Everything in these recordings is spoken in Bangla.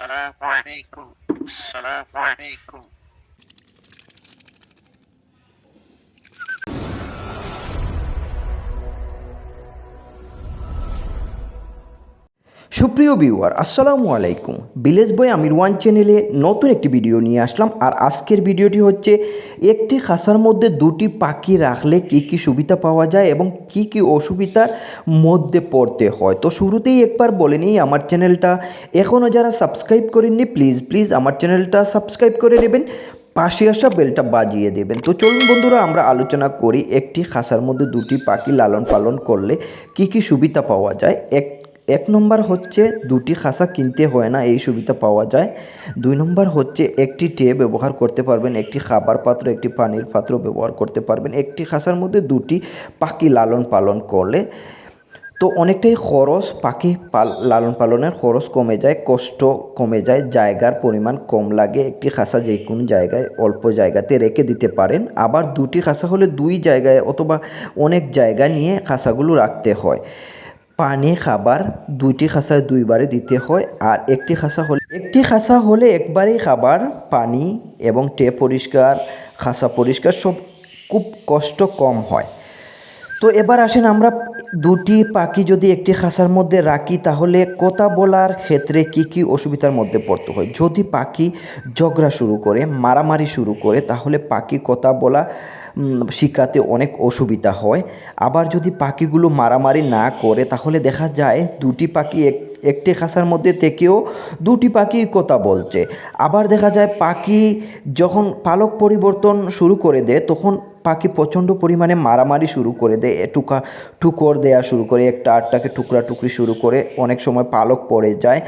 Assalamu alaikum. Assalamu alaikum. সুপ্রিয় ভিউয়ার, আসসালামু আলাইকুম। ভিলেজ বয় আমির ওয়ান চ্যানেলে নতুন একটি ভিডিও নিয়ে আসলাম। আর আজকের ভিডিওটি হচ্ছে একটি খাসার মধ্যে দুটি পাখি রাখলে কি কি সুবিধা পাওয়া যায় এবং কি কি অসুবিধার মধ্যে পড়তে হয়। তো শুরুতেই একবার বলে নিই, আমার চ্যানেলটা এখনও যারা সাবস্ক্রাইব করেননি, প্লিজ প্লিজ আমার চ্যানেলটা সাবস্ক্রাইব করে নেবেন, পাশে আসা বেলটা বাজিয়ে দেবেন। তো চলুন বন্ধুরা, আমরা আলোচনা করি একটি খাসার মধ্যে দুটি পাখি লালন পালন করলে কি কি সুবিধা পাওয়া যায়। এক এক নম্বর হচ্ছে দুটি খাসা কিনতে হয় না, এই সুবিধা পাওয়া যায়। দুই নম্বর হচ্ছে একটি টে ব্যবহার করতে পারবেন, একটি খাবার পাত্র, একটি পানির পাত্র ব্যবহার করতে পারবেন। একটি খাসার মধ্যে দুটি পাখি লালন পালন করলে তো অনেকটাই খরচ, পাখি লালন পালনের খরচ কমে যায়, কষ্ট কমে যায়, জায়গার পরিমাণ কম লাগে। একটি খাসা যে কোনো জায়গায়, অল্প জায়গাতে রেখে দিতে পারেন। আবার দুটি খাসা হলে দুই জায়গায় অথবা অনেক জায়গা নিয়ে খাসাগুলো রাখতে হয়। পানি খাবার দুইটি খাসায় দুইবারে দিতে হয় আর একটি খাসা হলে একটি খাসা হলে একবারেই খাবার, পানি এবং টে পরিষ্কার খাসা পরিষ্কার সব খুব কষ্ট কম হয়। তো এবার আসেন আমরা দুটি পাখি যদি একটি খাঁচার মধ্যে রাখি, তাহলে কথা বলার ক্ষেত্রে কি কি অসুবিধার মধ্যে পড়তে হয়? যদি পাখি ঝগড়া শুরু করে, মারামারি শুরু করে, তাহলে পাখি কথা বলা শিখাতে অনেক অসুবিধা হয়। আবার যদি পাখিগুলো মারামারি না করে, তাহলে দেখা যায় দুটি পাখি এক, একটি খাঁচার মধ্যে থেকেও দুটি পাখি কথা বলছে। আবার দেখা যায় পাখি যখন পালক পরিবর্তন শুরু করে দেয়, তখন পাখি প্রচণ্ড পরিমাণে মারামারি শুরু করে দেয় টুকা, টুকর দেয়া শুরু করে, একটা আটটাকে টুকরা টুকরি শুরু করে, অনেক সময় পালক পড়ে যায়।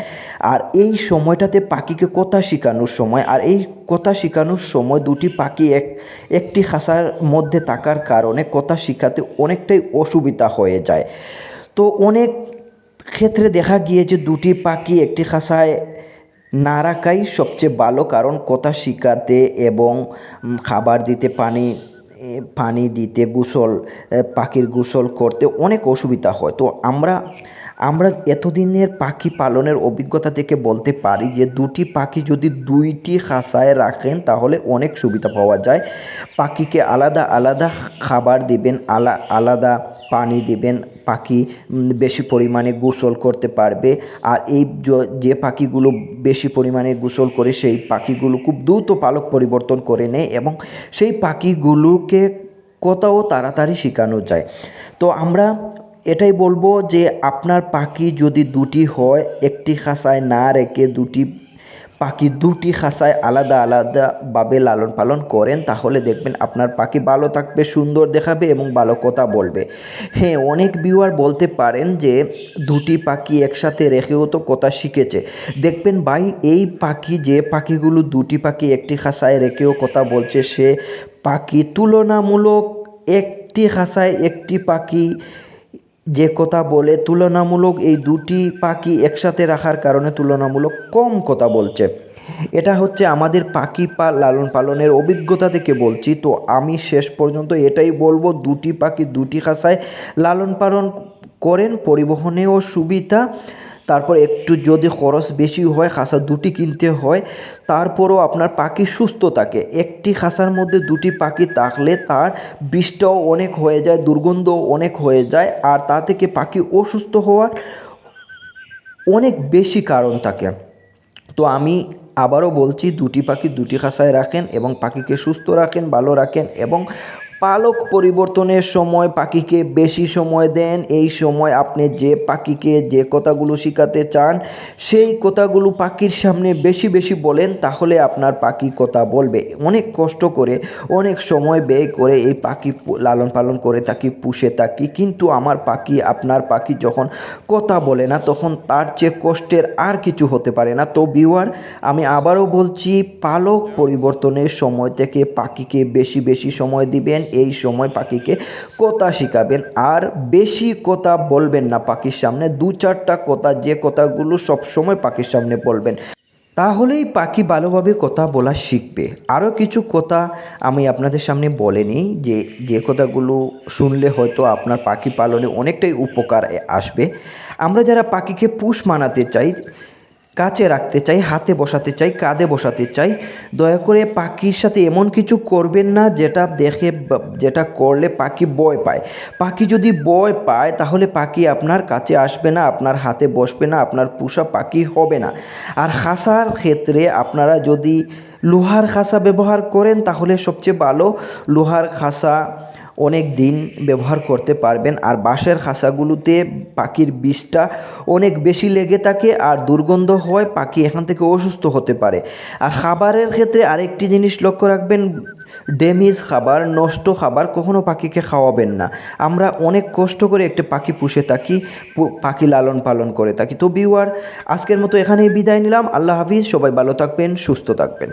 আর এই সময়টাতে পাখিকে কথা শেখানোর সময়, আর এই কথা শেখানোর সময় দুটি পাখি এক, একটি খাঁচার মধ্যে থাকার কারণে কথা শেখাতে অনেকটাই অসুবিধা হয়ে যায়। তো অনেক ক্ষেত্রে দেখা গিয়েছে দুটি পাখি একটি খাঁচায় না রাখাই সবচেয়ে ভালো কারণ কথা শিখাতে এবং খাবার দিতে, পানি পানি দিতে গোসল পাখির গোসল করতে অনেক অসুবিধা হয়। তো আমরা আমরা এতদিনের পাখি পালনের অভিজ্ঞতা থেকে বলতে পারি যে দুটি পাখি যদি দুইটি খাঁচায় রাখেন, তাহলে অনেক সুবিধা পাওয়া যায়। পাখিকে আলাদা আলাদা খাবার দিবেন, আলা, আলাদা পানি দিবেন, পাখি বেশি পরিমাণে গোসল করতে পারবে। আর এই যে পাখিগুলো বেশি পরিমাণে গোসল করে, সেই পাখিগুলো খুব দ্রুত পালক পরিবর্তন করে নেয় এবং সেই পাখিগুলোকে কোথাও তাড়াতাড়ি শেখানো যায়। তো আমরা এটাই বলব যে আপনার পাখি যদি দুটি হয়, একটি খাঁচায় না রেখে দুটি পাখি দুটি খাঁচায় আলাদা আলাদাভাবে লালন পালন করেন, তাহলে দেখবেন আপনার পাখি ভালো থাকবে, সুন্দর দেখাবে এবং ভালো কথা বলবে। হ্যাঁ অনেক ভিউয়ার বলতে পারেন যে দুটি পাখি একসাথে রেখেও তো কথা শিখেছে। দেখবেন ভাই, এই পাখি যে পাখিগুলো দুটি পাখি একটি খাঁচায় রেখেও কথা বলছে, সে পাখি তুলনামূলক একটি খাঁচায় একটি পাখি যে কথা বলে, তুলনামূলক এই দুটি পাখি একসাথে রাখার কারণে তুলনামূলক কম কথা বলছে। এটা হচ্ছে আমাদের পাখি পা, লালন পালনের অভিজ্ঞতা থেকে বলছি। তো আমি শেষ পর্যন্ত এটাই বলব, দুটি পাখি দুটি খাসায় লালন পালন করেন, পরিবহনেও সুবিধা। তারপর একটু যদি খরচ বেশি হয়, খাসা দুটি কিনতে হয়, তারপরও আপনার পাখি সুস্থ থাকে। একটি খাসার মধ্যে দুটি পাখি থাকলে তার বিষটাও অনেক হয়ে যায় দুর্গন্ধ অনেক হয়ে যায়, আর তা থেকে পাখি অসুস্থ হওয়ার অনেক বেশি কারণ থাকে। তো আমি আবারও বলছি, দুটি পাখি দুটি খাসায় রাখেন এবং পাখিকে সুস্থ রাখেন, ভালো রাখেন এবং পালক পরিবর্তনের সময় পাখিকে বেশি সময় দেন। এই সময় আপনি যে পাখিকে যে কথাগুলো শেখাতে চান, সেই কথাগুলো পাখির সামনে বেশি বেশি বলেন, তাহলে আপনার পাখি কথা বলবে। অনেক কষ্ট করে, অনেক সময় ব্যয় করে এই পাখি লালন পালন করে থাকি, পুষে থাকি। কিন্তু আমার পাখি, আপনার পাখি যখন কথা বলে না, তখন তার চেয়ে কষ্টের আর কিছু হতে পারে না। তো বিওয়ার আমি আবারও বলছি, পালক পরিবর্তনের সময় থেকে পাখিকে বেশি বেশি সময় দিবেন এই সময় পাখিকে কথা শিখাবেন। আর বেশি কথা বলবেন না পাখির সামনে। দু চারটা কথা, যে কথাগুলো সব সময় পাখির সামনে বলবেন, তাহলেই পাখি ভালোভাবে কথা বলা শিখবে। আরও কিছু কথা আমি আপনাদের সামনে বলে নিই, যে যে কথাগুলো শুনলে হয়তো আপনার পাখি পালনে অনেকটাই উপকার আসবে। আমরা যারা পাখিকে পুষ মানাতে চাই কাছে রাখতে চাই, হাতে বসাতে চাই, কাঁধে বসাতে চাই। দয়া করে পাখির সাথে এমন কিছু করবেন না যেটা দেখে যেটা করলে পাখি ভয় পায়। পাখি যদি ভয় পায়, তাহলে পাখি আপনার কাছে আসবে না, আপনার হাতে বসবে না, আপনার পোষা পাখি হবে না। আর খাসার ক্ষেত্রে আপনারা যদি লোহার খাসা ব্যবহার করেন, তাহলে সবচেয়ে ভালো। লোহার খাসা অনেক দিন ব্যবহার করতে পারবেন। আর বাঁশের খাসাগুলোতে পাখির বিষটা অনেক বেশি লেগে থাকে আর দুর্গন্ধ হয়, পাখি এখান থেকে অসুস্থ হতে পারে। আর খাবারের ক্ষেত্রে আরেকটি জিনিস লক্ষ্য রাখবেন ড্যামেজ খাবার, নষ্ট খাবার কখনো পাখিকে খাওয়াবেন না। আমরা অনেক কষ্ট করে একটি পাখি পুষে থাকি পাখি লালন পালন করে থাকি। তো বিওয়ার আজকের মতো এখানেই বিদায় নিলাম। আল্লাহ হাফিজ, সবাই ভালো থাকবেন, সুস্থ থাকবেন।